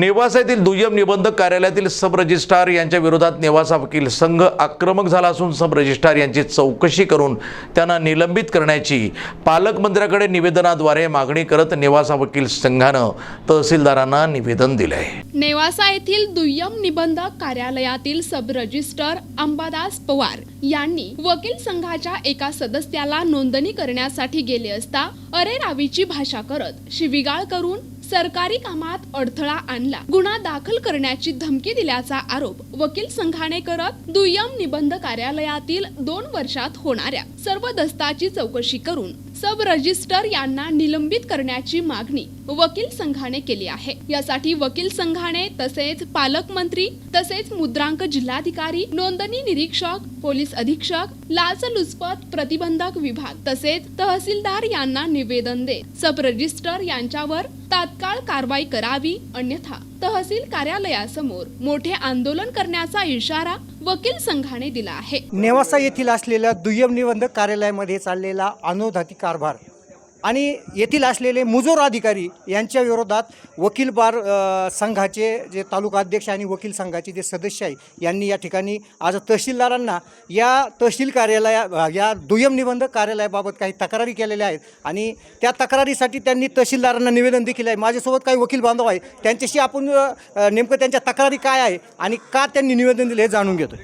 नेवासा येथील दुय्यम निबंधक कार्यालयातील सब रजिस्ट्रार यांच्या विरोधात नेवासा वकील संघ आक्रमक झाला असून सब रजिस्ट्रार यांची चौकशी करून त्यांना निलंबित करण्याची पालकमंत्र्याकडे निवेदनाद्वारे मागणी करत नेवासा वकील संघानं तहसीलदारांना निवेदन दिलंय. आहे नेवासा येथील दुय्यम निबंधक कार्यालयातील सब रजिस्टर अंबादास पवार यांनी वकील संघाच्या एका सदस्याला नोंदणी करण्यासाठी गेले असता अरेरावीची भाषा करत शिविगाळ करून सरकारी कामात अडथळा आणला. गुन्हा दाखल करण्याची धमकी दिल्याचा आरोप वकील संघाने करत दुय्यम निबंध कार्यालयातील दोन वर्षात होणाऱ्या सर्व दस्ताची चौकशी करून सब रजिस्टर यांना निलंबित करण्याची मागणी वकील संघाने केली आहे. यासाठी वकील संघाने तसेच पालकमंत्री तसेच मुद्रांक जिल्हाधिकारी नोंदणी निरीक्षक पोलीस अधीक्षक लाचलुचपत प्रतिबंधक विभाग तसेच तहसीलदार यांना निवेदन देत सब रजिस्टर यांच्यावर तात्काळ कारवाई करावी अन्यथा तहसील कार्यालयासमोर मोठे आंदोलन करण्याचा इशारा वकील संघाने दिला आहे. नेवासा येथील असलेल्या दुय्यम निबंधक कार्यालयामध्ये चाललेला अनोधाती कारभार आणि येथील असलेले मुजोर अधिकारी यांच्या विरोधात वकील बार संघाचे जे तालुका अध्यक्ष आणि वकील संघाचे जे सदस्य आहे यांनी या ठिकाणी आज तहसीलदारांना या तहसील कार्यालया या दुय्यम निबंधक कार्यालयाबाबत काही तक्रारी केलेल्या आहेत. आणि त्या तक्रारीसाठी त्यांनी तहसीलदारांना निवेदन देखील आहे. माझ्यासोबत काही वकील बांधव आहे त्यांच्याशी आपण नेमकं त्यांच्या तक्रारी काय आहे आणि का त्यांनी निवेदन दिले हे जाणून घेतो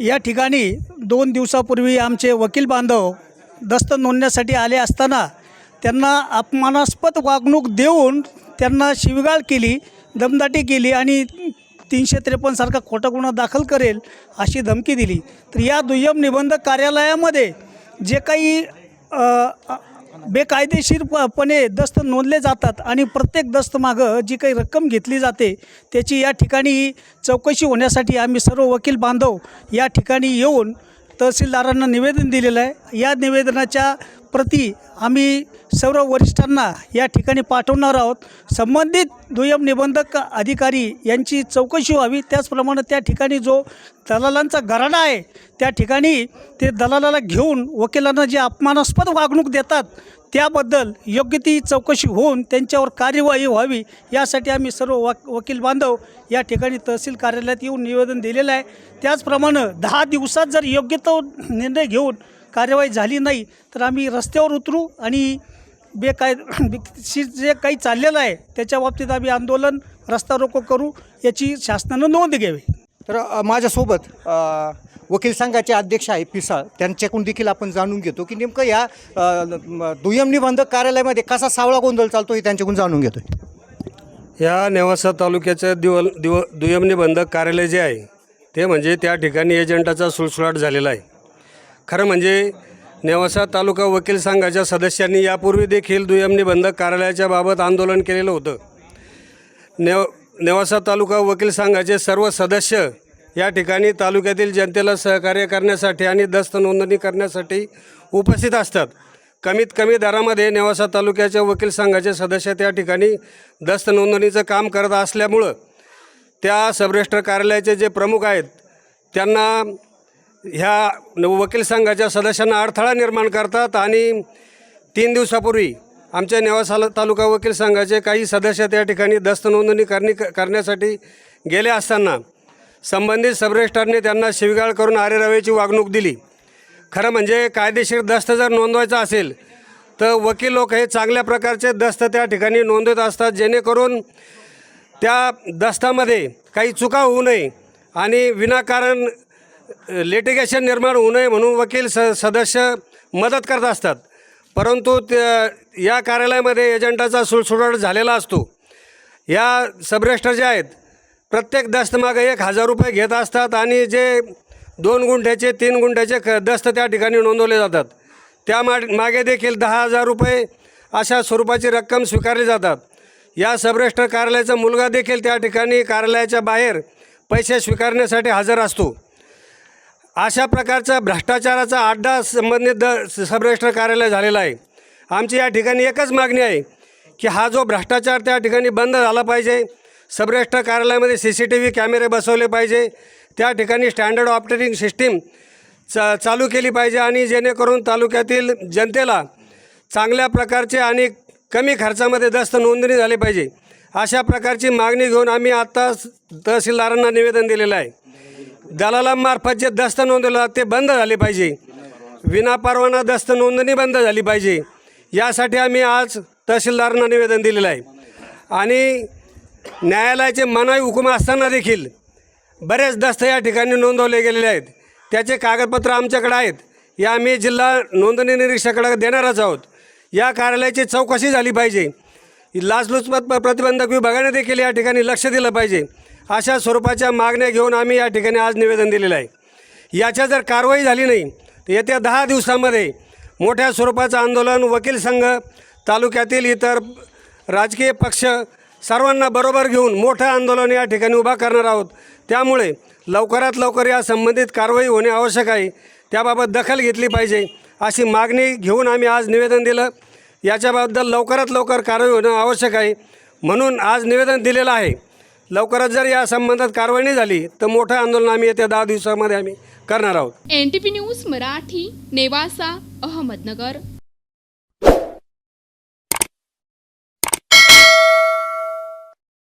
या ठिकाणी दोन दिवसापूर्वी आमचे वकील बांधव दस्त नोंदण्यासाठी आले असताना त्यांना अपमानास्पद वागणूक देऊन त्यांना शिवगाळ केली दमदाटी केली आणि तीनशे त्रेपन्नसारखा खोटा गुन्हा दाखल करेल अशी धमकी दिली. तर या दुय्यम निबंधक कार्यालयामध्ये जे काही बेकायदेशीरपणे दस्त नोंदले जातात आणि प्रत्येक दस्त मागं जी काही रक्कम घेतली जाते त्याची या ठिकाणी चौकशी होण्यासाठी आम्ही सर्व वकील बांधव या ठिकाणी येऊन तहसीलदारांना निवेदन दिलेलं आहे. या निवेदनाच्या प्रती आम्ही सर्व वरिष्ठांना या ठिकाणी पाठवणार आहोत. संबंधित दुय्यम निबंधक अधिकारी यांची चौकशी व्हावी. त्याचप्रमाणे त्या ठिकाणी जो दलालांचा घराणा आहे त्या ठिकाणी ते दलालाला घेऊन वकिलांना जे अपमानास्पद वागणूक देतात त्याबद्दल योग्य ती चौकशी होऊन त्यांच्यावर कार्यवाही व्हावी. यासाठी आम्ही सर्व वक वकील बांधव या ठिकाणी तहसील कार्यालयात येऊन निवेदन दिलेलं आहे. त्याचप्रमाणे दहा दिवसात जर योग्य तो निर्णय घेऊन कार्यवाही झाली नाही तर आम्ही रस्त्यावर उतरू आणि बेकाय जे काही चाललेलं आहे त्याच्या बाबतीत आम्ही आंदोलन रस्ता रोको करू याची शासनानं नोंद घ्यावी. तर माझ्यासोबत वकील संघाचे अध्यक्ष आहे पिसाळ. त्यांच्याकडून देखील आपण जाणून घेतो की नेमकं या दुय्यम निबंधक कार्यालयामध्ये कसा सावळा गोंधळ चालतो हे त्यांच्याकडून जाणून घेतो या नेवासा तालुक्याचं दिव दिव दुय्यम निबंधक कार्यालय जे आहे ते म्हणजे त्या ठिकाणी एजंटाचा सुळसुळाट झालेला आहे. खरं म्हणजे नेवासा तालुका वकील संघाच्या सदस्यांनी यापूर्वी देखील दुय्यम निबंधक कार्यालयाच्या बाबत आंदोलन केलेलं होतं. नेव नेवासा तालुका वकील संघाचे सर्व सदस्य या ठिकाणी तालुक्यातील जनतेला सहकार्य करण्यासाठी आणि दस्त नोंदणी करण्यासाठी उपस्थित असतात. कमीत कमी दरामध्ये नेवासा तालुक्याच्या वकील संघाचे सदस्य त्या ठिकाणी दस्त नोंदणीचं काम करत असल्यामुळं त्या सबरेस्टर कार्यालयाचे जे प्रमुख आहेत त्यांना ह्या वकील संघाच्या सदस्यांना अडथळा निर्माण करतात आणि तीन दिवसापूर्वी आमच्या नेवासाला तालुका वकील संघाचे काही सदस्य त्या ठिकाणी दस्त नोंदणी करणी करण्यासाठी गेले असताना संबंधित सबरेस्टरने त्यांना शिवगाळ करून आरेरावेची वागणूक दिली. खरं म्हणजे कायदेशीर दस्त जर नोंदवायचा असेल तर वकील लोक हे चांगल्या प्रकारचे दस्त त्या ठिकाणी नोंदवत असतात जेणेकरून त्या दस्तामध्ये काही चुका होऊ नये आणि विनाकारण लिटिगेशन निर्माण होऊ नये म्हणून वकील स सदस्य मदत करत असतात. परंतु त्या या कार्यालयामध्ये एजंटाचा सुळसुळाट झालेला असतो. या सबरेस्टर जे आहेत प्रत्येक दस्तमागं एक हजार रुपये घेत असतात आणि जे दोन गुंठ्याचे तीन गुंठ्याचे क दस्त त्या ठिकाणी नोंदवले जातात. त्या मा मागे देखील दहा हजार रुपये अशा स्वरूपाची रक्कम स्वीकारली जातात. या सबरेस्टर कार्यालयाचा मुलगा देखील त्या ठिकाणी कार्यालयाच्या बाहेर पैसे स्वीकारण्यासाठी हजर असतो. अशा प्रकारचा भ्रष्टाचाराचा अड्डा संबंधित द सबरेस्टर कार्यालय झालेला आहे. आमची या ठिकाणी एकच मागणी आहे की हा जो भ्रष्टाचार त्या ठिकाणी बंद झाला पाहिजे सबरेस्टर कार्यालयामध्ये सी सी टी व्ही कॅमेरे बसवले पाहिजे त्या ठिकाणी स्टँडर्ड ऑपरेटिंग सिस्टीम चा चालू केली पाहिजे आणि जेणेकरून तालुक्यातील जनतेला चांगल्या प्रकारचे आणि कमी खर्चामध्ये दस्त नोंदणी झाली पाहिजे. अशा प्रकारची मागणी घेऊन आम्ही आत्ता तहसीलदारांना निवेदन दिलेलं आहे. दलालांमार्फत जे दस्त नोंदवलं ते बंद झाले पाहिजे. विनापरवाना दस्त नोंदणी बंद झाली पाहिजे. यासाठी आम्ही आज तहसीलदारांना निवेदन दिलेलं आहे. आणि न्यायालयाचे मनाई हुकूम असताना देखील बरेच दस्त या ठिकाणी नोंदवले गेलेले आहेत. त्याचे कागदपत्र आमच्याकडे आहेत. या आम्ही जिल्हा नोंदणी निरीक्षकाकडे देणारच आहोत. या कार्यालयाची चौकशी झाली पाहिजे. लाचलुचपत प- प्रतिबंधक विभागाने देखील या ठिकाणी लक्ष दिलं पाहिजे. अशा स्वरूपाच्या मागण्या घेऊन आम्ही या ठिकाणी आज निवेदन दिलेलं आहे. याच्या जर कारवाई झाली नाही तर येत्या दहा दिवसामध्ये मोठ्या स्वरूपाचं आंदोलन वकील संघ तालुक्यातील इतर राजकीय पक्ष सर्वांना बरोबर घेऊन मोठं आंदोलन या ठिकाणी उभा करणार आहोत. त्यामुळे लवकरात लवकर या संबंधित कारवाई होणे आवश्यक आहे. त्याबाबत दखल घेतली पाहिजे अशी मागणी घेऊन आम्ही आज निवेदन दिलं. याच्याबद्दल लवकरात लवकर कारवाई होणं आवश्यक आहे. म्हणून आज निवेदन दिलेलं आहे. लवकरच जर या संबंधात कारवाई नाही झाली तर मोठं आंदोलन आम्ही येत्या दहा दिवसामध्ये आम्ही करणार आहोत. N T P news Marathi Nevasa Ahmednagar.